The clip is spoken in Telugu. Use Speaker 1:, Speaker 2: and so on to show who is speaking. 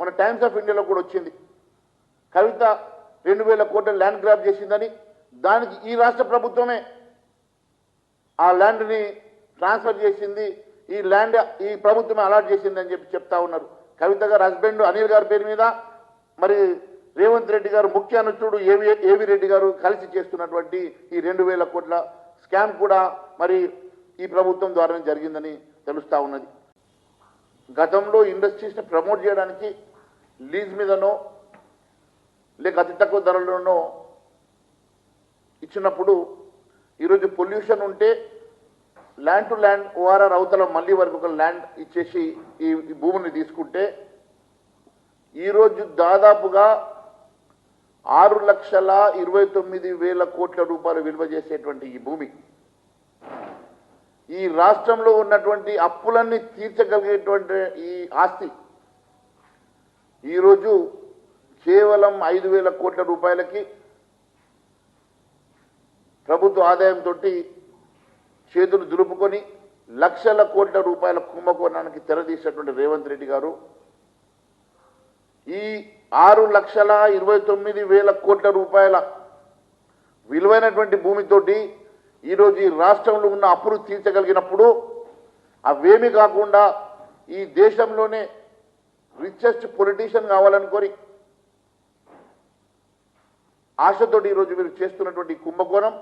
Speaker 1: మన టైమ్స్ ఆఫ్ ఇండియాలో కూడా వచ్చింది. కవిత రెండు వేల కోట్ల ల్యాండ్ గ్రాప్ చేసిందని దానికి ఈ రాష్ట్ర ప్రభుత్వమే ఆ ల్యాండ్ని ట్రాన్స్ఫర్ చేసింది ఈ ల్యాండ్ ఈ ప్రభుత్వమే అలాట్ చేసింది అని చెప్పి చెప్తా ఉన్నారు. కవిత గారు హస్బెండ్ అనిల్ గారి పేరు మీద మరి రేవంత్ రెడ్డి గారు ముఖ్య అనుచరుడు ఏవి ఏవి రెడ్డి గారు కలిసి చేస్తున్నటువంటి ఈ రెండు వేల కోట్ల స్కామ్ కూడా మరి ఈ ప్రభుత్వం ద్వారానే జరిగిందని తెలుస్తూ ఉన్నది. గతంలో ఇండస్ట్రీస్ని ప్రమోట్ చేయడానికి లీజ్ మీదనో లేక అతి తక్కువ ధరలోనో ఇచ్చినప్పుడు ఈరోజు పొల్యూషన్ ఉంటే ల్యాండ్ టు ల్యాండ్ ఓఆర్ఆర్ అవతల మళ్ళీ వరకు ఒక ల్యాండ్ ఇచ్చేసి ఈ ఈ భూమిని తీసుకుంటే ఈరోజు దాదాపుగా ఆరు లక్షల ఇరవై తొమ్మిది వేల కోట్ల రూపాయలు విలువ చేసేటువంటి ఈ భూమి. ఈ రాష్ట్రంలో ఉన్నటువంటి అప్పులన్నీ తీర్చగలిగేటువంటి ఈ ఆస్తి ఈరోజు కేవలం ఐదు వేల కోట్ల రూపాయలకి ప్రభుత్వ ఆదాయంతో చేతులు దులుపుకొని లక్షల కోట్ల రూపాయల కుంభకోణానికి తెరదీసినటువంటి రేవంత్ రెడ్డి గారు ఈ ఆరు లక్షల ఇరవై తొమ్మిది వేల కోట్ల రూపాయల విలువైనటువంటి భూమితోటి ఈరోజు ఈ రాష్ట్రంలో ఉన్న అప్పులు తీర్చగలిగినప్పుడు అవేమీ కాకుండా ఈ దేశంలోనే రిచెస్ట్ పొలిటీషియన్ కావాలనుకొని ఆశతోటి ఈరోజు మీరు చేస్తున్నటువంటి కుంభకోణం